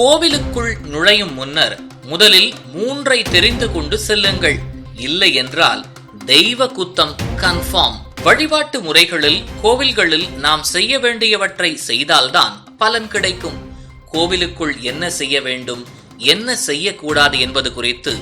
கோவிலுக்குள் நுழையும் முன்னர் முதலில் மூன்றை தெரிந்து கொண்டு செல்லுங்கள். இல்லை என்றால் தெய்வ குத்தம் கன்ஃபார்ம் வழிபாட்டு முறைகளில் கோவில்களில் நாம் செய்ய வேண்டியவற்றை செய்தால்தான் பலன் கிடைக்கும். கோவிலுக்குள் என்ன செய்ய வேண்டும் என்ன செய்யக்கூடாது என்பது குறித்து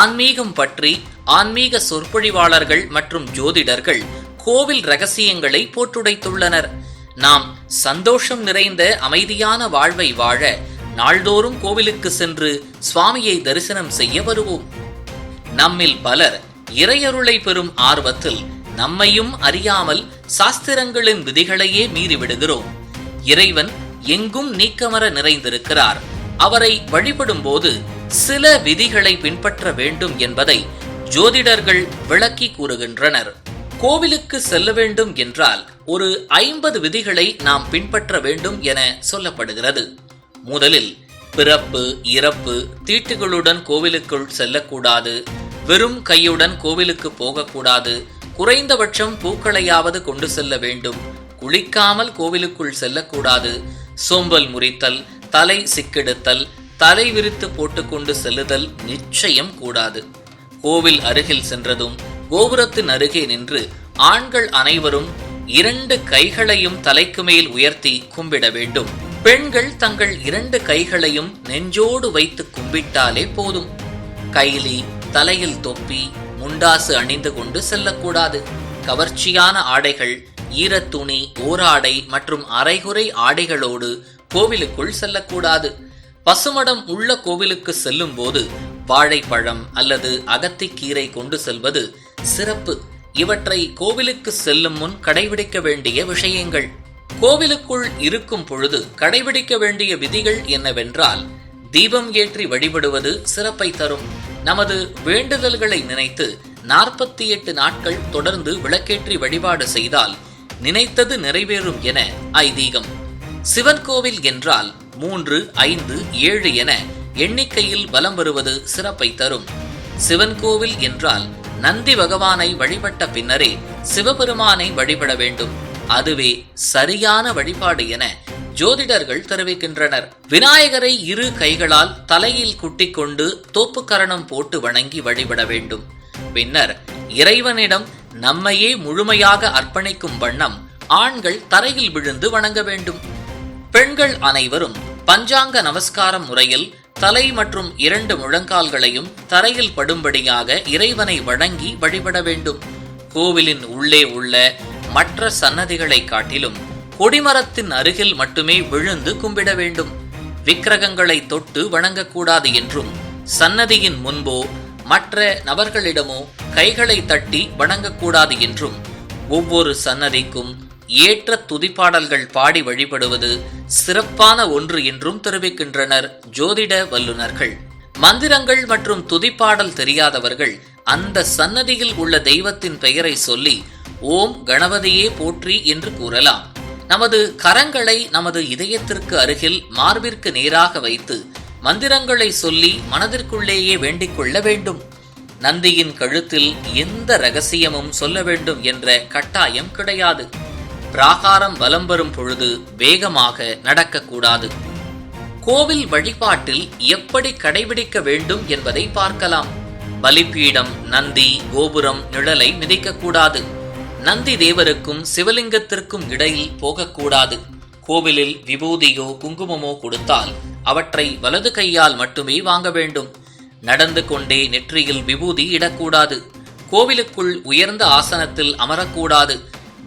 ஆன்மீகம் பற்றி ஆன்மீக சொற்பொழிவாளர்கள் மற்றும் ஜோதிடர்கள் கோவில் ரகசியங்களை போட்டுடைத்துள்ளனர். நாம் சந்தோஷம் நிறைந்த அமைதியான வாழ்வை வாழ நாள்தோறும் கோவிலுக்கு சென்று சுவாமியை தரிசனம் செய்ய வருவோம். நம்மில் பலர் இறையருளை பெறும் ஆர்வத்தில் நம்மையும் அறியாமல் சாஸ்திரங்களின் விதிகளையே மீறிவிடுகிறோம். இறைவன் எங்கும் நீக்கமர நிறைந்திருக்கிறார். அவரை வழிபடும் போது சில விதிகளை பின்பற்ற வேண்டும் என்பதை ஜோதிடர்கள் விளக்கி கூறுகின்றனர். கோவிலுக்கு செல்ல வேண்டும் என்றால் ஒரு ஐம்பது விதிகளை நாம் பின்பற்ற வேண்டும் என சொல்லப்படுகிறது. முதலில் பிறப்பு இறப்பு தீட்டுகளுடன் கோவிலுக்குள் செல்லக்கூடாது. வெறும் கையுடன் கோவிலுக்கு போகக்கூடாது. குறைந்தபட்சம் பூக்களையாவது கொண்டு செல்ல வேண்டும். குளிக்காமல் கோவிலுக்குள் செல்லக்கூடாது. சோம்பல் முறித்தல் தலை சிக்கெடுத்தல் தலை விரித்து போட்டுக்கொண்டு செல்லுதல் நிச்சயம் கூடாது. கோவில் அருகில் சென்றதும் கோபுரத்தின் அருகே நின்று ஆண்கள் அனைவரும் இரண்டு கைகளையும் தலைக்கு மேல் உயர்த்தி கும்பிட வேண்டும். பெண்கள் தங்கள் இரண்டு கைகளையும் நெஞ்சோடு வைத்து கும்பிட்டாலே போதும். கைலி தலையில் தொப்பி முண்டாசு அணிந்து கொண்டு செல்லக்கூடாது. கவர்ச்சியான ஆடைகள் ஈரத்துணி ஓராடை மற்றும் அரைகுறை ஆடைகளோடு கோவிலுக்குள் செல்லக்கூடாது. பசுமடம் உள்ள கோவிலுக்கு செல்லும் போது வாழைப்பழம் அல்லது அகத்திக்கீரை கொண்டு செல்வது சிறப்பு. இவற்றை கோவிலுக்கு செல்லும் முன் கடைபிடிக்க வேண்டிய விஷயங்கள். கோவிலுக்குள் இருக்கும் பொழுது கடைபிடிக்க வேண்டிய விதிகள் என்னவென்றால் தீபம் ஏற்றி வழிபடுவது சிறப்பை தரும். நமது வேண்டுதல்களை நினைத்து நாற்பத்தி எட்டு நாட்கள் தொடர்ந்து விளக்கேற்றி வழிபாடு செய்தால் நினைத்தது நிறைவேறும் என ஐதீகம். சிவன் கோவில் என்றால் மூன்று ஐந்து ஏழு என எண்ணிக்கையில் வலம் வருவது சிறப்பை தரும். சிவன் கோவில் என்றால் நந்தி பகவானை வழிபட்ட பின்னரே சிவபெருமானை வழிபட வேண்டும். அதுவே சரியான வழிபாடு என ஜோதிடர்கள் தெரிவிக்கின்றனர். விநாயகரை இரு கைகளால் தலையில் குட்டிக் கொண்டு தோப்புக்கரணம் போட்டு வணங்கி வழிபட வேண்டும். பின்னர் இறைவனிடம் நம்மையே முழுமையாக அர்ப்பணிக்கும் வண்ணம் ஆண்கள் தரையில் விழுந்து வணங்க வேண்டும். பெண்கள் அனைவரும் பஞ்சாங்க நமஸ்காரம் முறையில் தலை மற்றும் இரண்டு முழங்கால்களையும் தரையில் படும்படியாக இறைவனை வணங்கி வழிபட வேண்டும். கோவிலின் உள்ளே உள்ள மற்ற சன்னதிகளை காட்டிலும் கொடிமரத்தின் அருகில் மட்டுமே விழுந்து கும்பிட வேண்டும். விக்கிரகங்களை தொட்டு வணங்கக்கூடாது என்றும் சன்னதியின் முன்போ மற்ற நபர்களிடமோ கைகளை தட்டி வணங்கக்கூடாது என்றும் ஒவ்வொரு சன்னதிக்கும் ஏற்ற துதிப்பாடல்கள் பாடி வழிபடுவது சிறப்பான ஒன்று என்றும் தெரிவிக்கின்றனர் ஜோதிட வல்லுநர்கள். மந்திரங்கள் மற்றும் துதிப்பாடல் தெரியாதவர்கள் அந்த சன்னதியில் உள்ள தெய்வத்தின் பெயரை சொல்லி ஓம் கணபதியே போற்றி என்று கூறலாம். நமது கரங்களை நமது இதயத்திற்கு அருகில் மார்பிற்கு நேராக வைத்து மந்திரங்களை சொல்லி மனதிற்குள்ளேயே வேண்டிக் கொள்ள வேண்டும். நந்தியின் கழுத்தில் எந்த ரகசியமும் சொல்ல வேண்டும் என்ற கட்டாயம் கிடையாது. பிராகாரம் வலம் வரும் பொழுது வேகமாக நடக்கக்கூடாது கோவில் வழிபாட்டில் எப்படி கடைபிடிக்க வேண்டும் என்பதை பார்க்கலாம். பலிப்பீடம் நந்தி கோபுரம் நிழலை மிதிக்கக்கூடாது நந்தி தேவருக்கும் சிவலிங்கத்திற்கும் இடையில் போகக்கூடாது. கோவிலில் விபூதியோ குங்குமமோ கொடுத்தால் அவற்றை வலது கையால் மட்டுமே வாங்க வேண்டும். நடந்து கொண்டே நெற்றியில் விபூதி இடக்கூடாது. கோவிலுக்குள் உயர்ந்த ஆசனத்தில் அமரக்கூடாது.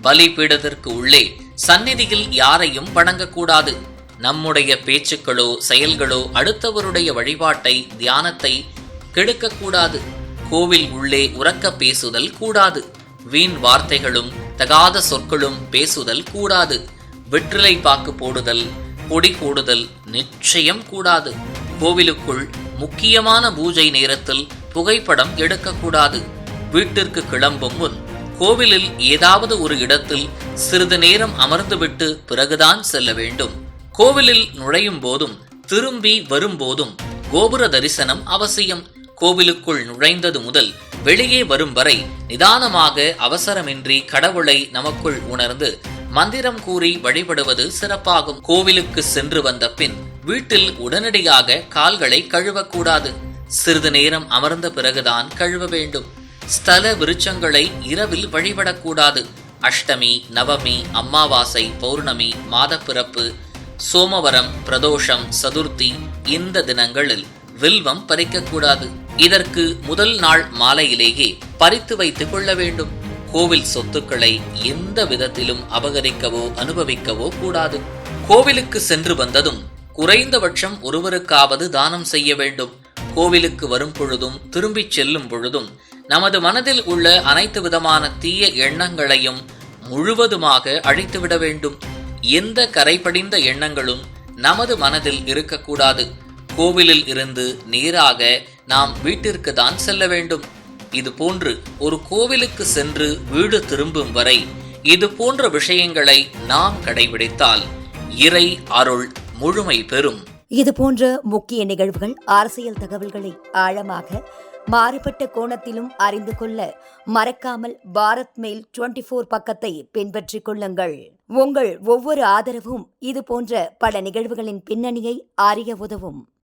பலிபீடத்திற்கு உள்ளே சந்நிதியில் யாரையும் வணங்கக்கூடாது. நம்முடைய பேச்சுக்களோ செயல்களோ அடுத்தவருடைய வழிபாட்டை தியானத்தை கெடுக்கக்கூடாது. கோவில் உள்ளே உறக்க பேசுதல் கூடாது. வீண் வார்த்தைகளும் தகாத சொற்களும் பேசுதல் கூடாது. வெற்றிலை பாக்கு போடுதல் கொடி கூடுதல் நிச்சயம் கூடாது. கோவிலுக்குள் முக்கியமான பூஜை நேரத்தில் புகைப்படம் எடுக்கக்கூடாது. வீட்டிற்கு கிளம்பும் முன் கோவிலில் ஏதாவது ஒரு இடத்தில் சிறிது நேரம் அமர்ந்துவிட்டு பிறகுதான் செல்ல வேண்டும். கோவிலில் நுழையும் போதும் திரும்பி வரும்போதும் கோபுர தரிசனம் அவசியம். கோவிலுக்குள் நுழைந்தது முதல் வெளியே வரும் வரை நிதானமாக அவசரமின்றி கடவுளை நமக்குள் உணர்ந்து மந்திரம் கூறி வழிபடுவது சிறப்பாகும். கோவிலுக்கு சென்று வந்த பின் வீட்டில் உடனடியாக கால்களை கழுவக்கூடாது. சிறிது நேரம் அமர்ந்த பிறகுதான் கழுவ வேண்டும். ஸ்தல விருட்சங்களை இரவில் வழிபடக்கூடாது. அஷ்டமி நவமி அம்மாவாசை பௌர்ணமி மாதப்பிறப்பு சோமவரம் பிரதோஷம் சதுர்த்தி இந்த தினங்களில் வில்வம் பறிக்கக்கூடாது. இதற்கு முதல் நாள் மாலையிலேயே பறித்து வைத்துக் கொள்ள வேண்டும். கோவில் சொத்துக்களை எந்த விதத்திலும் அபகரிக்கவோ அனுபவிக்கவோ கூடாது. கோவிலுக்கு சென்று வந்ததும் குறைந்தபட்சம் ஒருவருக்காவது தானம் செய்ய வேண்டும். கோவிலுக்கு வரும் பொழுதும் திரும்பிச் செல்லும் பொழுதும் நமது மனதில் உள்ள அனைத்து விதமான தீய எண்ணங்களையும் முழுவதுமாக அழித்துவிட வேண்டும். எந்த கரைபடிந்த எண்ணங்களும் நமது மனதில் இருக்கக்கூடாது. கோவிலில் இருந்து நேராக நாம் வீட்டிற்கு தான் செல்ல வேண்டும். இது போன்று ஒரு கோவிலுக்கு சென்று வீடு திரும்பும் வரை இது போன்ற விஷயங்களை நாம் கடைபிடித்தால் இறை அருள் முழுமை பெறும். இது போன்ற முக்கிய நிகழ்வுகள் அரசியல் தகவல்களை ஆழமாக மாறுபட்ட கோணத்திலும் அறிந்து கொள்ள மறக்காமல் பாரத் மெயில் டுவெண்டி ஃபோர் பக்கத்தை பின்பற்றிக் கொள்ளுங்கள். உங்கள் ஒவ்வொரு ஆதரவும் இது போன்ற பல நிகழ்வுகளின் பின்னணியை அறிய உதவும்.